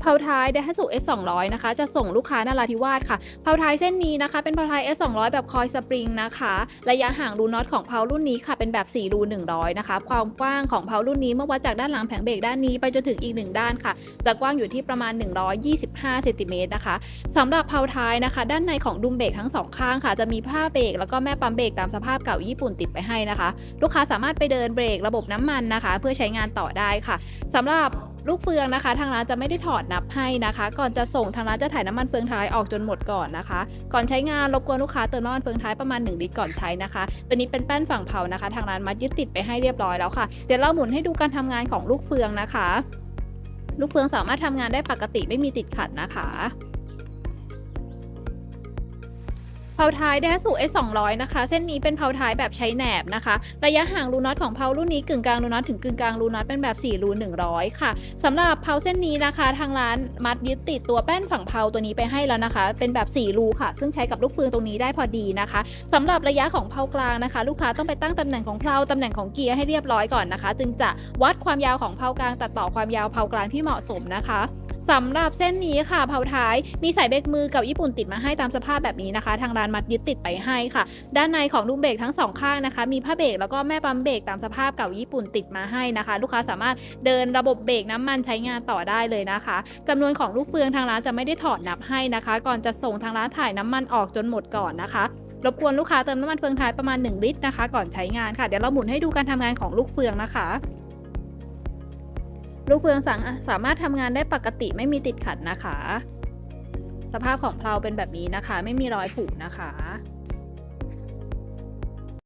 เพาท้ายไดฮัตสุ S 200นะคะ จะส่งลูกค้านาราธิวาสค่ะเพาท้ายเส้นนี้นะคะ เป็นเพาท้าย S 200แบบคอยสปริงนะคะ ระยะห่างรูน็อตของเพารุ่นนี้ค่ะ เป็นแบบ 4 รู 100 นะคะ ความกว้างของเพารุ่นนี้เมื่อวัดจากด้านหลังแผงเบรกด้านนี้ไปจนถึงอีก 1 ด้านค่ะ จะกว้างอยู่ที่ประมาณ 125เซนติเมตรนะคะสำหรับเพาท้ายนะคะ ด้านในของดุมเบรกทั้งสองข้างค่ะ จะมีผ้าเบรกแล้วก็แม่ปั๊มเบรกตามสภาพเก่าญี่ปุ่นติดไปให้นะคะ ลูกค้าสามารถไปเดินเบรกระบบน้ำมันนะคะ เพื่อใช้งานต่อได้ค่ะสำหรับ ลูกเฟืองนะคะ ทางร้านจะไม่ได้ถอดนับให้นะคะ ก่อนจะส่งทางร้านจะถ่ายน้ำมันเฟืองท้ายออกจนหมดก่อนนะคะ ก่อนใช้งานรบกวนลูกค้าเติมน้ำมันเฟืองท้ายประมาณ1ลิตรก่อนใช้นะคะตัวนี้เป็นแป้นฝั่งเผานะคะ ทางร้านมัดยึดติดไปให้เรียบร้อยแล้วค่ะ เดี๋ยวเราหมุนให้ดูการทำงานของลูกเฟืองนะคะ ลูกเฟืองสามารถทำงานได้ปกติไม่มีติดขัดนะคะ เพาท้ายไดฮัตสุ S 200นะคะ เส้นนี้เป็นเพาท้ายแบบใช้แหนบนะคะ ระยะห่างรูน็อตของเพารุ่นนี้กึ่งกลางรูน็อตถึงกึ่งกลางรูน็อตเป็นแบบ4รู100 ค่ะสำหรับเพาเส้นนี้นะคะ ทางร้านมัดยึดติดตัวแป้นฝั่งเพาตัวนี้ไปให้แล้วนะคะ เป็นแบบ 4 รูค่ะ ซึ่งใช้กับลูกเฟืองตรงนี้ได้พอดีนะคะสำหรับระยะของเพากลางนะคะ ลูกค้าต้องไปตั้งตำแหน่งของเพลาตำแหน่งของเกียร์ให้เรียบร้อยก่อนนะคะ จึงจะวัดความยาวของเพากลางตัดต่อความยาวเพากลางที่เหมาะสมนะคะ สำหรับเส้นนี้ค่ะเพาท้ายมีสายเบรกมือกับญี่ปุ่นติดมาให้ตามสภาพแบบนี้นะคะ ทางร้านมัดยึดติดไปให้ค่ะ ด้านในของลูกเบรกทั้งสองข้างนะคะ มีผ้าเบรกแล้วก็แม่ปั๊มเบรกตามสภาพเก่าญี่ปุ่นติดมาให้นะคะ ลูกค้าสามารถเดินระบบเบรกน้ำมันใช้งานต่อได้เลยนะคะจำนวนของลูกเฟืองทางร้านจะไม่ได้ถอดนับให้นะคะ ก่อนจะส่งทางร้านถ่ายน้ำมันออกจนหมดก่อนนะคะรบกวนลูกค้าเติมน้ำมันเฟืองท้ายประมาณ 1 ลิตรนะคะ ก่อนใช้งานค่ะ เดี๋ยวเราหมุนให้ดูการทำงานของลูกเฟืองนะคะ ลูกเฟืองสังสามารถทำงานได้ปกติไม่มีติดขัดนะคะ สภาพของเพลาเป็นแบบนี้นะคะ ไม่มีรอยผุนะคะ